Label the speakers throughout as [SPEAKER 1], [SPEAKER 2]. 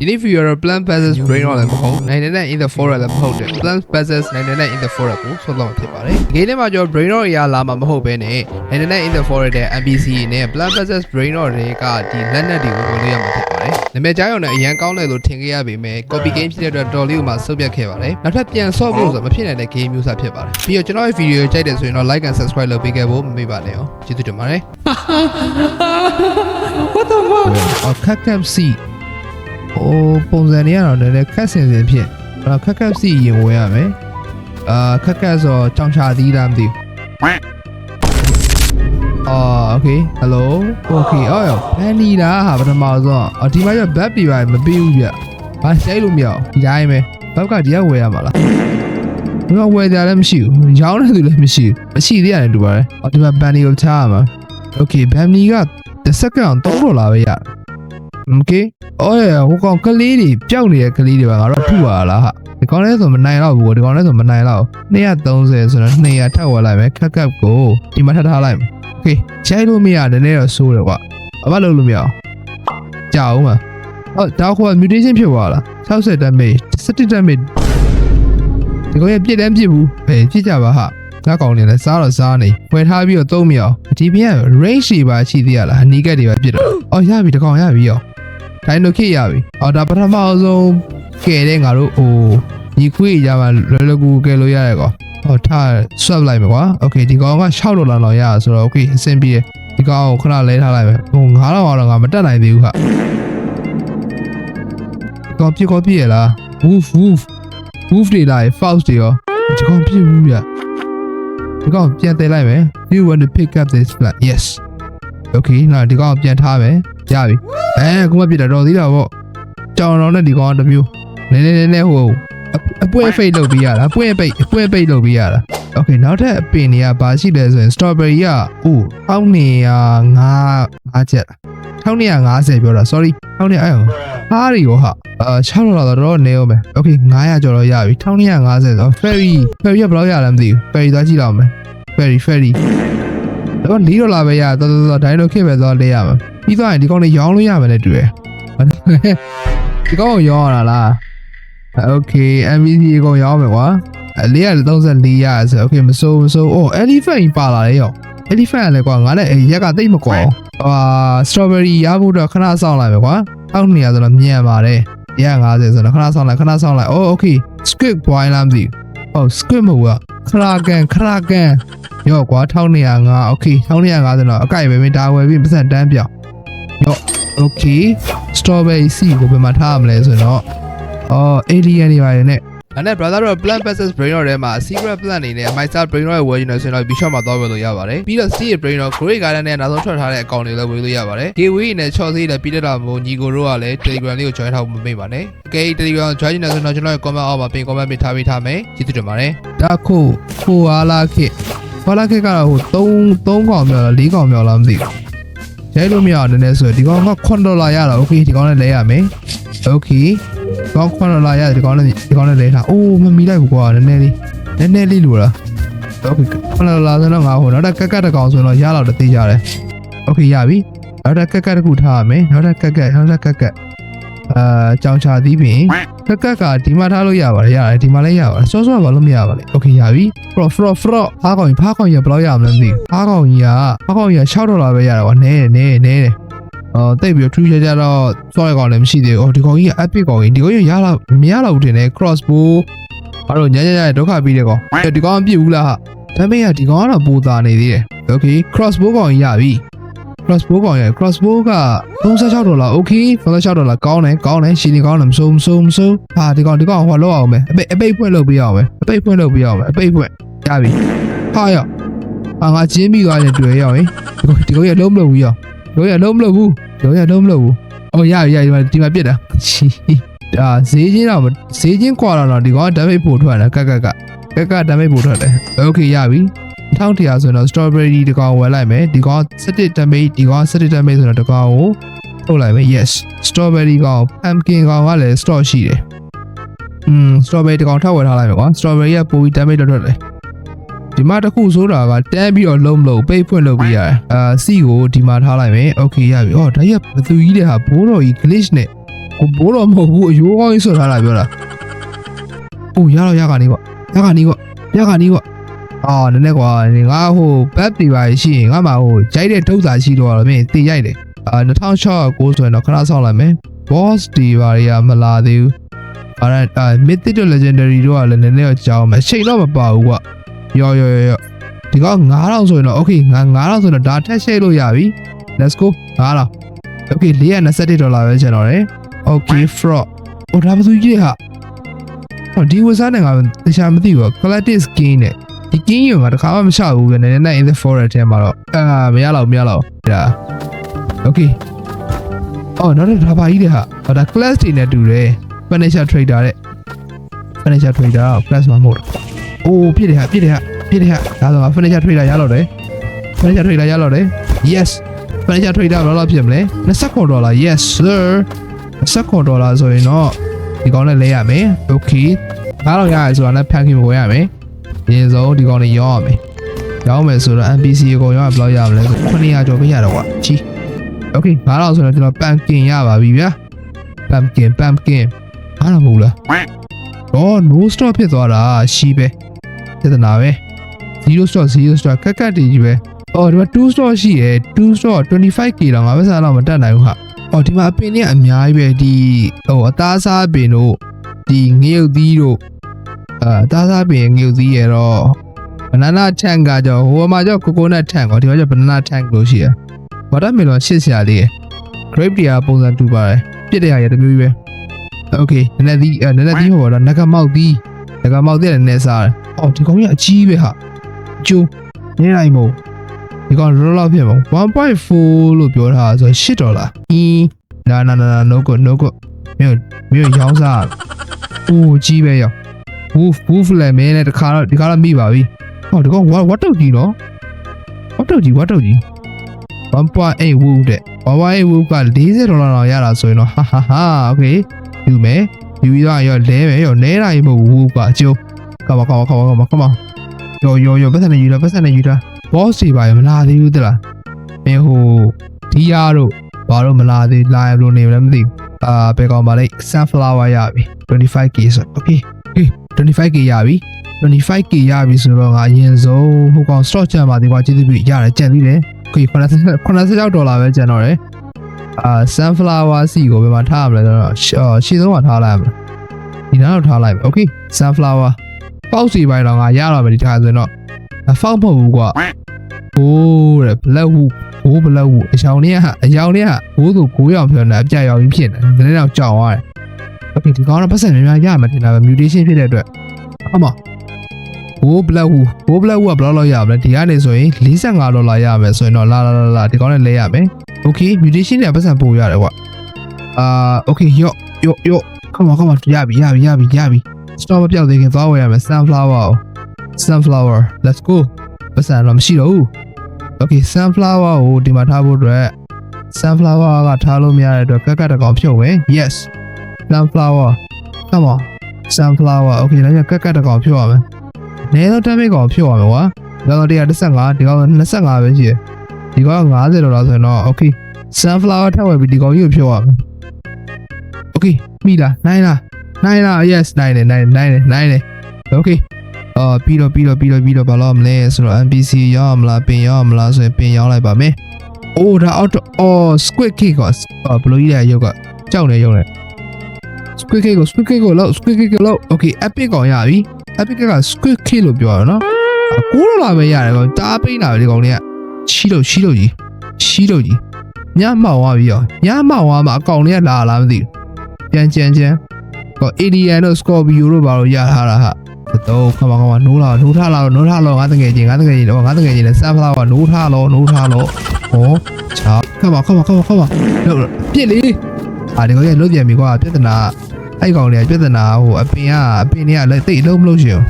[SPEAKER 1] ဒီနေ့ viewer plant versus brain rot လည်းမဟုတ်99 in the forest လည်းမဟုတ်တယ် plant versus 99 in the forest ကိုဆွတ်တော့မှာဖြစ်ပါတယ်ဒီနေ့မှာကျွန်တော် brain rot ရလာမှာမဟုတ်ဘဲနဲ့99 in the forest တဲ့ NPC နဲ့ plant versus brain rot တွေကဒီလက်နက်တွေကိုဝင်လို့ရမှာဖြစ်ပါတယ်နာမည်ကြားရုံနဲ့အရန်ကောင်းတယ်လို့ထင်ခဲ့ရပေမဲ့ copy game ဖြစ်တဲ့အတွက်တော်လေးကိုမှဆုတ်ပြတ်ခဲ့ပါတယ်နောက်ထပ်ပြန်ဆော့ဖို့ဆိုမဖြစ်နိုင်တဲ့ game မျိုးစားဖြစ်ပါတယ်ပြီးတော့ကျွန်တော်ရဲ့ video ကိုကြိုက်တယ်ဆိုရင်တော့ like and subscribe လုပ်ပေးခဲ့ဖို့မမေ့ပါနဲ့အောင်ကျေးဇူးတင်ပါတယ် What the fuck အော်ခက်ခ က်စီ ။အိုးပုံစံတွေကတော့လည်းခက်ဆင်ဆင်ဖြစ်။အဲ့တော့ခက်ခက်စီရင်ဝင်ရမယ်။အာခက်ခက်ဆိုကြောင်ချသီးလားမသိဘူး။အော်โอเค hello okay အော်ရောဘန်နီလာဟာပထမဆုံးအော်ဒီမှာကျဘက်ပြပါမပြီးဘူးဗျ။ဘာဆိုင်လို့မရအောင်ဒီတိုင်းပဲဘက်ကဒီကဝယ်ရမှာလား။ဒီကဝယ်ကြလည်းမရှိဘူး။ရောင်းတဲ့သူလည်းမရှိဘူး။မရှိသေးရတယ်တူပါတယ်။အော်ဒီမှာဘန်နီကိုချရမှာ။ okay ဘန်နီကတစ်စက္ကန့်3ဒေါ်လာပဲရတယ်။ okay အော်ရဟိုကောင်ကလေးတွေပျောက်နေတဲ့ကလေးတွေပါငါတို့ထုပါလားဟာဒီကောင်လဲဆိုမနိုင်တော့ဘူးဒီကောင်လဲဆိုမနိုင်တော့230ဆိုတော့200ထပ်ဝယ်လိုက်မယ်ခက်ကပ်ကိုဒီမှာထပ်ထားလိုက်မယ်โอเคချိုင်းလို့မရတယ်နည်းတော့ဆိုးတယ်ကွာအမလုပ်လို့မရအောင်ကြာအောင်ပါဟောဒါခေါ် mutation ဖြစ်သွားလား60 damage 70 damage ဒီကောင်ရပြစ်တမ်းပြစ်ဘူးဘယ်ပြစ်ကြပါဟာငါကောင်နေလဲစားတော့စားနေဝယ်ထားပြီးတော့သုံးမရအောင်ဒီပြင် range တွေပါရှိသေးရလားအနီးကက်တွေပါပြစ်တော့အော်ရပြီဒီကောင်ရပြီရော ဒိုင်နိုခစ်ရပြီ။အော်ဒါပထမအဆုံးကဲတဲ့ငါတို့ဟိုညီခွေးကြမှာလွယ်လွယ်ကူကူကဲလို့ရတယ်ကွာ။ဟောထား swap လိုက်မယ်ကွာ။ Okay ဒီကောင်က6ဒေါ်လာလောက်ရဆိုတော့ Okay အဆင်ပြေတယ်။ဒီကောင်ကိုခဏလဲထားလိုက်မယ်။ဟို9000တော့ငါမတက်နိုင်သေးဘူးဟာ။ဒီကောင်ပြစ်ကောပြစ်ရလား။ Woof woof woof တွေလိုက် false တွေရောဒီကောင်ပြစ်ဘူးဗျ။ဒီကောင်ပြန်တယ်လိုက်မယ်။ You want to pick up this flag? Yes. Okay နောက်ဒီကောင်ပြန်ထားမယ်။ ရပြီ။ အဲခုမှပြစ်တာတော့သေးတာပေါ့ကြောင်တော့နဲ့ဒီကောင်ကတစ်မျိုးနည်းနည်းနည်းနည်းဟိုအအပွင့်ဖိတ်လုပ်ပြီးရတာအပွင့်ပိတ်အပွင့်ပိတ်လုပ်ပြီးရတာโอเคနောက်ထပ်အပင်တွေကဘာရှိလဲဆိုရင် strawberry ကအိုး1905 5ချက်1950ပြောတာ sorry 1900အဲ့ဟားရီရောဟာအာ6ဒေါ်လာတော့နေအောင်မယ်โอเค900ကျော်တော့ရပြီ1950ဆိုတော့ ferry ferry ကဘယ်လောက်ရလဲမသိဘူး ferry သွားကြည့်လောက်မယ် ferry ferry တော့4ဒေါ်လာပဲရတော်တော်တော်ဒိုင်းလိုခစ်ပဲသွားလဲရမှာ ပြီးသွားရင်ဒီကောင်လေးရောင်းလို့ရမယ်လေတူတယ်ဒီကောင်ကိုရောင်းရတာလားโอเค MVC အကုန်ရောင်းမယ်ကွာအလေးက34ရဆိုโอเคမစိုးမစိုးအော် elephant ကြီးပါလာတယ်ရော elephant ကလည်းကွာငါလည်းရက်ကတိတ်မကွာဟာ strawberry ရဖို့တော့ခဏစောင့်လိုက်မယ်ကွာအောက်နေရဆိုတော့မြန်ပါတယ်150ဆိုတော့ခဏစောင့်လိုက်ခဏစောင့်လိုက်အော် okay squid boil လားမသိဘူးဟုတ် squid မဟုတ်ဘူးခရာကန်ခရာကန်ရော့ကွာ1205 okay 1205ဆိုတော့အကိုက်ပဲမင်းဒါဝယ်ပြီးပတ်စံတန်းပြောင်း ရော့ okay strawberry seed ကိုဘယ်မှာထားရမလဲဆိုတော့အော် alien တွေပါတယ်နဲ့အဲ့နဲ့ brother တို့ plant versus brain rot ထဲမှာ secret plant အနေနဲ့ my star brain rot ရဲ့ version ဆိုရင်တော့ bishop မှာသွားဝယ်လို့ရပါတယ်ပြီးတော့ sea brain rot great garden နဲ့နောက်ဆုံးထွက်ထားတဲ့အကောင့်တွေလည်းဝယ်လို့ရပါတယ် gateway နဲ့ short sea နဲ့ပြီးတော့မို့ညီကိုတို့ကလည်း telegram လေးကို join ထားဖို့မမေ့ပါနဲ့ okay telegram join နေဆိုတော့ကျွန်တော်ရဲ့ comment အောက်မှာပင် comment ပေးထားပေးထားမယ်ကျေးဇူးတင်ပါတယ်ဒါခိုခိုအားလာခေခိုလာခေကတော့ဟို3 3កောင်မြောက်လား4កောင်မြောက်လားမသိဘူး ရိုက်လို့မရအောင်နည်းနည်းဆိုဒီကောင်က9ဒေါ်လာရတာ okay ဒီကောင်နဲ့လဲရမယ် okay ကောင်းခွန်လာရတယ်ဒီကောင်းနဲ့ဒီကောင်းနဲ့လဲထားအိုးမမီလိုက်ဘူးကွာနည်းနည်းလေးနည်းနည်းလေးလိုလားโอเคခွန်လာဆိုတော့ငါဟိုနောက်တစ်ကက်ကက်တစ်ကောင်ဆိုတော့ရတော့တသေးကြတယ်โอเคရပြီနောက်တစ်ကက်ကက်တစ်ခုထားရမယ်နောက်တစ်ကက်ကက်နောက်တစ်ကက်ကက်အာကြောင်ချသီးပင် ကက်ကက်ကဒီမှာထားလို့ရပါတယ်ရတယ်ဒီမှာလည်းရပါတယ်စောစောဘာလို့မရပါလဲโอเคရပြီ fro fro fro ဖားကောင်ကြီးဖားကောင်ကြီးဘယ်လောက်ရမလဲမသိဘူးဖားကောင်ကြီးကဖားကောင်ကြီးက6ဒေါ်လာပဲရတာကွာနဲနဲနဲတယ် အော်တိတ်ပြီးတော့ထူးခြားခြားတော့ sorry ကောင်လည်းမရှိသေးဘူး။အော်ဒီကောင်ကြီးက epic ကောင်ကြီးဒီကောင်ကြီးရလာမရတော့ဘူးတင်တယ် crossbow အဲ့တော့ညညညဒုက္ခပြီးတဲ့ကောင်။ဒီကောင်မပြစ်ဘူးလားဟာ။ဒါပေမဲ့ဒီကောင်ကတော့ပိုသာနေသေးတယ်။ Okay crossbow ကောင်ကြီးရပြီ။ crossbow ကောင်ရ crossbow က36ဒေါ်လာ okay 36ဒေါ်လာကောင်းတယ်ကောင်းတယ်ရှင်နေကောင်းတယ်မစိုးမစိုးမစိုး။ဟာဒီကောင်ဒီကောင်ဟောလောက်အောင်မယ်။အပိတ်အပိတ်ဖွင့်လုပ်ပေးအောင်မယ်။အပိတ်ဖွင့်လုပ်ပေးအောင်မယ်။အပိတ်ဖွင့်ရပြီ။ဟာရ။ဟာငါကျင်းပြီးသွားရင်တွေ့ရအောင်။ဒီကောင်ဒီကောင်ရလုံးမလို့ဘူးရော။လုံးရလုံးမလို့ဘူး။လုံးရလုံးမလို့ဘူး။အော်ရရရဒီမှာဒီမှာပြစ်တာ။ချီဒါဈေးချင်းတော့ဈေးချင်းကွာတော့ဒီကောင်က damage ပို့ထွက်တယ်ကက်ကက်ကက်ကက်က damage ပို့ထွက်တယ်။ Okay ရပြီ။ ထောင်းတရားဆိုတော့ strawberry ဒီကောင်ဝယ်လိုက်မယ်ဒီကောင်17 damage ဒီကောင်17 damage ဆိုတော့ဒီကောင်ကိုထုတ်လိုက်မယ် yes strawberry ကောင် pumpkin ကောင်ကလည်း stock ရှိတယ်อืม strawberry ဒီကောင်ထောက်ဝယ်ထားလိုက်မယ်ကွာ strawberry ကပိုပြီး damage တော့ထွက်တယ်ဒီမှာတစ်ခုဆိုတာကတန်းပြီးတော့လုံးမလို့ပိတ်ဖွင့်လုပ်ပြီးရတယ်အာစီကိုဒီမှာထားလိုက်မယ်โอเคရပြီဩဒါကြီးကဘသူကြီးတဲ့ဟာဘိုးတော်ကြီး glitch နဲ့ဩ ကိုဘိုးတော်မဟုတ်ဘူးအယိုးကောင်းကြီးဆွတ်ထားတာပြောတာ။အိုးရတော့ရကနေကွာရကနေကွာရကနေကွာ အာနည်းနည်းကွာငါဟိုဘက်ပြပါရှိရင်ငါမှဟိုဂျိုက်တဲ့ထုတ်စာရှိတော့မင်းတင်ရိုက်တယ်အာ2006ကိုဆိုရင်တော့ခဏဆောက်လိုက်မယ် boss ဒီပါရီကမလာသေးဘူးအဲ့ဒါအာ mythic တို့ legendary တို့ကလည်းနည်းနည်းတော့ကြောင်းမယ်ချိန်တော့မပါဘူးကွာရော်ရော်ရော်ဒီကောင်9000ဆိုရင်တော့ okay ငါ9000ဆိုရင်တော့ဒါထက်ရှိလို့ရပြီ let's go 9000 okay 421ဒေါ်လာပဲကျန်တော့တယ် okay frog ဟိုဒါဘာသူကြီးဟာဟောဒီဝစားနဲ့ငါတခြားမသိဘူး collective skin နဲ့ ဒီ skin ရောငါတခါမှမချဘူးပဲနည်းနည်း in the forest ထဲမှာတော့အာမရတော့မရတော့ဒါ okay အော်နောက်တစ်ဒါပါကြီးတဲ့ဟာဟောဒါ class တွေနဲ့တူတယ် furniture trader တဲ့ furniture trader က class မှာမဟုတ်တော့အိုးပြည့်တယ်ဟာပြည့်တယ်ဟာပြည့်တယ်ဟာဒါဆိုငါ furniture trader ရတော့တယ် furniture trader ရတော့တယ် yes furniture trader ဘယ်လောက်ဖြစ်မလဲ29ဒေါ်လာ yes sir 29ဒေါ်လာဆိုရင်တော့ဒီကောင်နဲ့လဲရမယ် okay 9000ရရဆိုတာနဲ့ဖန်ခင်မဝယ်ရမယ် ဒီဆုံးဒီကောင်တွေရောရမယ်ရောင်းမယ်ဆိုတော့ NPC ကိုရောဘယ်လောက်ရမလဲ900ကျော်ပဲရတော့ကွာကြီး Okay 9000ဆိုတော့ကျွန်တော် pumpkin ရပါပြီဗျာ pumpkin pumpkin အားတော့မဟုတ်လားတော့ no stop ဖြစ်သွားတာရှိပဲပြဿနာပဲ0 stop 0 stop ကက်ကက်တည်းကြီးပဲအော်ဒီမှာ2 stop ရှိတယ်2 stop 25k တော့ငါပဲစားတော့မတက်နိုင်ဘူးဟာအော်ဒီမှာအပင်နဲ့အများကြီးပဲဒီဟိုအသားစားပင်တို့ဒီငရုတ်သီးတို့ အာအသားစားပင်ငရုတ်သီးရတော့ banana tank ကကြောဟိုမှာကြော coconut tank ကောဒီမှာကြော banana tank လို့ရှိရယ် watermelon ရှစ်ဆရာလေးရယ် grape တရားပုံစံတူပါတယ်ပြစ်တဲ့ရရတမျိုးကြီးပဲ okay နည်းနည်းသီးအဲနည်းနည်းသီးဟောတော့ငကမောက်သီးငကမောက်သီးလည်းနည်းနည်းစားတယ်အော်ဒီကောင်ကြီးအကြီးပဲဟာကျိုးနေနိုင်မို့ဒီကောင်လောလောဖြစ်မ1.4လို့ပြောထားဆို8ဒေါ်လာအင်းနာနာနာ no go no go မြို့မြို့ရောင်းစားအိုးကြီးပဲရော wolf wolf လည်းမင်းလည်းတခါတော့ဒီခါတော့မိပါပြီဟောဒီကောင် what what တော့ကြီးနော် what တော့ကြီး what တော့ကြီး1.8 wolf တဲ့1.8 wolf က40ဒေါ်လာတော့ရတာဆိုရင်တော့ဟာဟာဟာ okay ယူမယ်ယူပြီးတော့ရောလဲမယ်ရောလဲတိုင်းမဟုတ်ဘူးကွာအကျိုးကမကမကမကမကမရောရောရောပတ်စံနေယူတာပတ်စံနေယူတာ boss တွေပါရမလာသေးဘူးတလားမင်းဟိုဒီယာတို့ဘာလို့မလာသေးလာရလို့နေလည်းမသိဘူးအာဘယ်ကောင်ပါလဲ sunflower ရပြီ 25k ဆို okay okay 25k ရပြီ 25k ရပြီဆိုတော့ငါအရင်ဆုံးဟိုကောင် stock ချမ်းပါဒီကွာကျေးဇူးပြုရတယ်ကြံသေးတယ် okay 90 96ဒေါ်လာပဲကျန်တော့တယ်အာ sunflower seed ကိုဘယ်မှာထားရမလဲဆိုတော့ရှောရှေ့ဆုံးမှာထားလိုက်ရမလားဒီနားတော့ထားလိုက်မယ် okay sunflower ပေါက်စီပိုင်းတော့ငါရတော့မယ်ဒီထားဆိုရင်တော့အဖောက်မဟုတ်ဘူးကွာဟိုးတဲ့ black wood ဟိုး black wood အယောင်လေးကအယောင်လေးကဘိုးသူကိုရောင်ပြောနေအပြရောင်ကြီးဖြစ်နေတယ်ဒါနဲ့တော့ကြောင်သွားတယ် okay ဒီကောင်တော့ပတ်စံများများရမှာတင်တာပဲ mutation ဖြစ်တဲ့အတွက်အမဟိုး black wood ဟိုး black wood ကဘယ်လောက်လောက်ရမလဲဒီကနေဆိုရင်45ဒေါ်လာရမယ်ဆိုရင်တော့လာလာလာလာဒီကောင်နဲ့လဲရမယ် okay mutation တွေပတ်စံပို့ရတယ်ကွာအာ okay ယော့ယော့ယော့ come on come on ရပြီရပြီရပြီရပြီ stop မပြောက်သေးခင်သွားဝယ်ရမယ် sunflower ကို sunflower let's go ပတ်စံတော့မရှိတော့ဘူး okay sunflower ကိုဒီမှာထားဖို့အတွက် sunflower ကထားလို့မရတဲ့အတွက်ကက်ကက်တစ်ကောင်ဖြုတ်မယ် yes sunflower come on sunflower okay ဒါကြောင့်ကက်ကက်တစ်ကောင်ဖြုတ်ရမယ်နဲတော့တမ်းမိကောင်ဖြုတ်ရမယ်ကွာဒါတော့135ဒီကောင်25ပဲရှိတယ်ဒီကောင်50ဒေါ်လာဆိုရင်တော့ okay sunflower ထပ်ဝယ်ပြီးဒီကောင်ကြီးကိုဖြုတ်ရမယ် okay မိလားနိုင်လားနိုင်လား yes နိုင်တယ်နိုင်တယ်နိုင်တယ်နိုင်တယ် okay အော်ပြီးတော့ပြီးတော့ပြီးတော့ပြီးတော့ဘာလို့မလဲဆိုတော့ NPC ရောင်းမလားပင်ရောင်းမလားဆိုရင်ပင်ရောင်းလိုက်ပါမယ်။အိုးဒါအော်အော် squid cake ကအော်ဘလို့ကြီးတဲ့ရုပ်ကကြောက်နေရုပ်နဲ့ squid cake ကို squid cake ကိုလောက် squid cake ကိုလောက် okay epic ကောင်ရပြီ epic က squid cake လို့ပြောရနော်အကိုးလာပဲရတယ်ကောင်တားပိန်းလာပဲဒီကောင်လေးကချီလို့ချီလို့ကြီးချီလို့ကြီးညမောင်သွားပြီရောညမောင်သွားမှာအကောင်လေးကလာလားမသိဘူးပြန်ကြံကြံကော alien တို့ scorpio တို့ဘာလို့ရထားတာဟာတော့ခမခမနိုးလာနိုးထားလာနိုးထားလောငါတငယ်ချင်းငါတငယ်ချင်းတော့ငါတငယ်ချင်းလည်းဆန်ဖလာကနိုးထားလောနိုးထားလောဟောချာခမခမခမခမလို့ပြစ်လေ အာဒီကောင်ကြီးလွတ်ပြန်ပြီကွာပြဿနာအဲ့ကောင်လေးကပြဿနာဟိုအပင်ကအပင်တွေကလည်းတိတ်လုံးမလို့ရှင်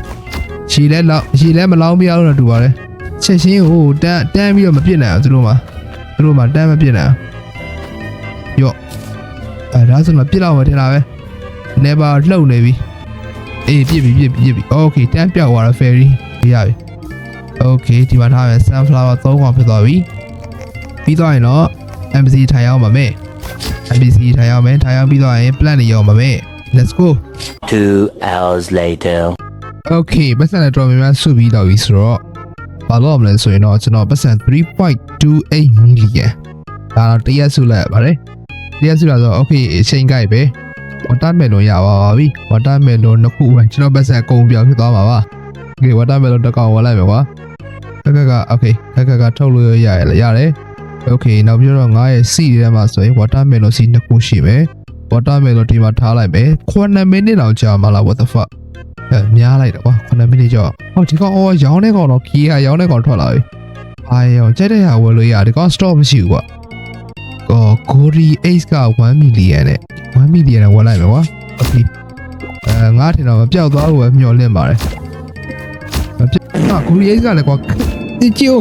[SPEAKER 1] ရှည်လဲလောက်ရှည်လဲမလောင်းပြအောင်တော့တူပါတယ်ချက်ချင်းဟိုတန်းတန်းပြီးတော့မပြစ်နိုင်အောင်သူတို့မှာသူတို့မှာတန်းမပြစ်နိုင်အောင်ယော့အဲဒါဆိုတော့ပြစ်လောက်မှထင်တာပဲ never လှုပ်နေပြီအေးပြစ်ပြီပြစ်ပြီပြစ်ပြီ okay တန်းပြောက်သွားတော့ ferry ရပြီ okay ဒီမှာထားမယ် sunflower 3កောင်ဖြစ်သွားပြီပြီးသွားရင်တော့ embassy ထိုင်အောင်ပါမယ် NPC ထိုင်အောင်မယ်ထိုင်အောင်ပြီးတော့ရင် plan တွေရောပါမယ် let's go
[SPEAKER 2] Two hours later.
[SPEAKER 1] okay ပတ်စံလည်းတော်တော်များများစုပြီးတော့ပြီဆိုတော့ဘာလို့မလဲဆိုရင်တော့ကျွန်တော်ပတ်စံ3.28 million ဒါတော့တရက်စုလိုက်ရပါတယ်တရက်စုလာဆိုတော့ okay အချိန်ကြိုက်ပဲ watermelon ရပါပါပြီ watermelon နှစ်ခုပဲကျွန်တော်ပတ်စံအကုန်ပြောင်းဖြစ်သွားမှာပါ okay watermelon တစ်ကောင်ဝယ်လိုက်မယ်ကွာခက်ခက်က okay ခက်ခက်ကထုတ်လို့ရရရတယ် okay နောက်ပြီးတော့ငါရဲ့စီထဲမှာဆိုရင် watermelon စီနှစ်ခုရှိမယ် watermelon ဒီမှာထားလိုက်မယ်9မိနစ်လောက်ကြာမှာလား what the fuck အဲများလိုက်တော့ကွာ9မိနစ်ကျော်ဟောဒီကောင်အော်ရောင်းတဲ့ကောင်တော့ခီးဟာရောင်းတဲ့ကောင်ထွက်လာပြီအာရောကြိုက်တဲ့ဟာဝယ်လို့ရဒီကောင် store မရှိဘူးကွာအော် Gori Ace က1 million နဲ့1 million နဲ့ဝယ်လိုက်မယ်ကွာ okay အဲငါထင်တော့မပြောက်သွားဘူးပဲမျှော်လင့်ပါတယ်မပြောက်ဟာ Gori Ace ကလည်းကွာဒီကျိုး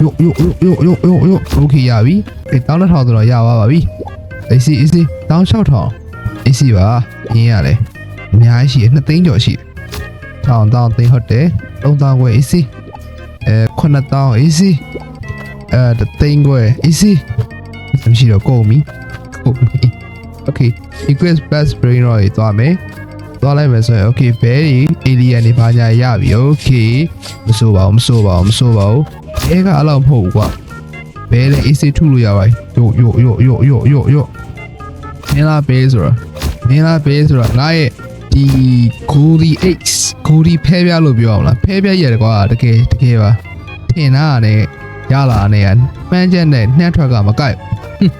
[SPEAKER 1] ယိုယိုယိုယိုယိုယိုโอเคရပြီအေးတောင်းတစ်ထောင်ဆိုတော့ရပါပါပြီအေးစီအေးစီတောင်း၆ထောင်အေးစီပါရင်းရတယ်အများကြီးရှိတယ်2သိန်းကျော်ရှိတယ်ထောင်တောင်းသိန်းဟုတ်တယ်3တောင်းခွဲအေးစီအဲ9တောင်းအေးစီအဲသိန်းခွဲအေးစီမရှိတော့ကုန်ပြီကုန်ပြီ Okay, request best brain တော့ရေးသွားမယ် သွားလိုက်မယ်ဆိုရင် okay ဘဲဒီ alien တွေဘာညာရပြီ okay မစိုးပါဘူးမစိုးပါဘူးမစိုးပါဘူးအဲကအလောက်မဟုတ်ဘူးကွာဘဲလည်း easy ထုလို့ရပါပြီယိုယိုယိုယိုယိုယိုယိုမင်းလားဘဲဆိုတော့မင်းလားဘဲဆိုတော့ငါရဲ့ဒီ Goldie X Goldie ဖဲပြလို့ပြောအောင်လားဖဲပြရတယ်ကွာတကယ်တကယ်ပါထင်တာနဲ့ရလာနဲ့ပန်းချက်နဲ့နှက်ထွက်ကမကိုက်ဘူး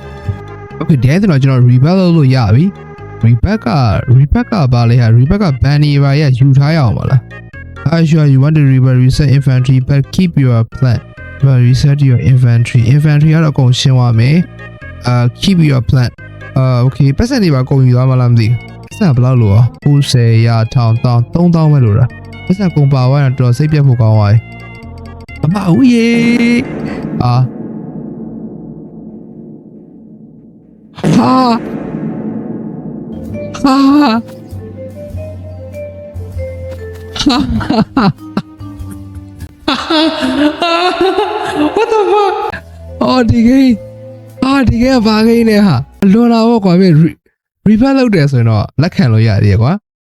[SPEAKER 1] Okay ဒီအဲ့တော့ကျွန်တော် rebel လုပ်လို့ရပြီ rebel က rebel ကဘာလဲဟာ rebel က banner ပါရယူထားရအောင်ပါလား Are you sure you want to rebel reset infantry but keep your plan but reset your infantry infantry ကတော့အကုန်ရှင်းသွားမယ်အာ keep your plan အာ okay ပတ်စံတွေပါကုန်ယူသွားမှလားမသိဘူးပတ်စံဘယ်လောက်လို့อ่ะ90ရာထောင်တောင်း3000ပဲလို့လားပတ်စံကုန်ပါသွားရင်တော်တော်စိတ်ပြတ်ဖို့ကောင်းသွားပြီမမဦးရေအာဟာဟာ What the fuck အော်ဒီကိန်းအာဒီကိန်းကဘာကိန်းလဲဟာလွန်လာတော့ကွာမြေ repair လုပ်တယ်ဆိုရင်တော့လက်ခံလို့ရသေးတယ်ကွာ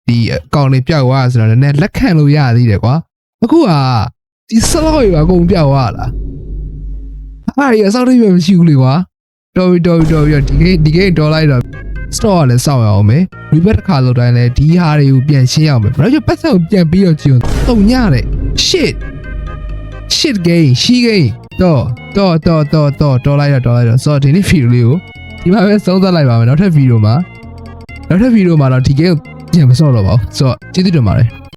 [SPEAKER 1] ဒီအကောင့်လေးပြောက်သွားဆိုတော့လည်းလက်ခံလို့ရသေးတယ်ကွာအခုကဒီစလောက်ရပါအကုန်ပြောက်သွားလားအားရအစောက်တွေမရှိဘူးလေကွာတော်ပြီတော်ပြီတော်ပြီဒီကိန်းဒီကိန်းတော်လိုက်တော့ store ကလည်းစောင့်ရအောင်မယ် repair တစ်ခါလုပ်တိုင်းလည်းဒီဟာတွေကိုပြန်ရှင်းရအောင်မယ်ဘာလို့ပတ်သက်ကိုပြန်ပြီးတော့ကြည့်အောင်တုံညတဲ့ shit shit game ရှိ game တော့တော့တော့တော့တော့တော်လိုက်တော့တော်လိုက်တော့ဆိုတော့ဒီနေ့ဗီဒီယိုလေးကိုဒီမှာပဲဆုံးသက်လိုက်ပါမယ်နောက်ထပ်ဗီဒီယိုမှာနောက်ထပ်ဗီဒီယိုမှာတော့ဒီ game ကိုပြန်မစော့တော့ပါဘူးဆိုတော့ကျေးဇူးတင်ပါတယ်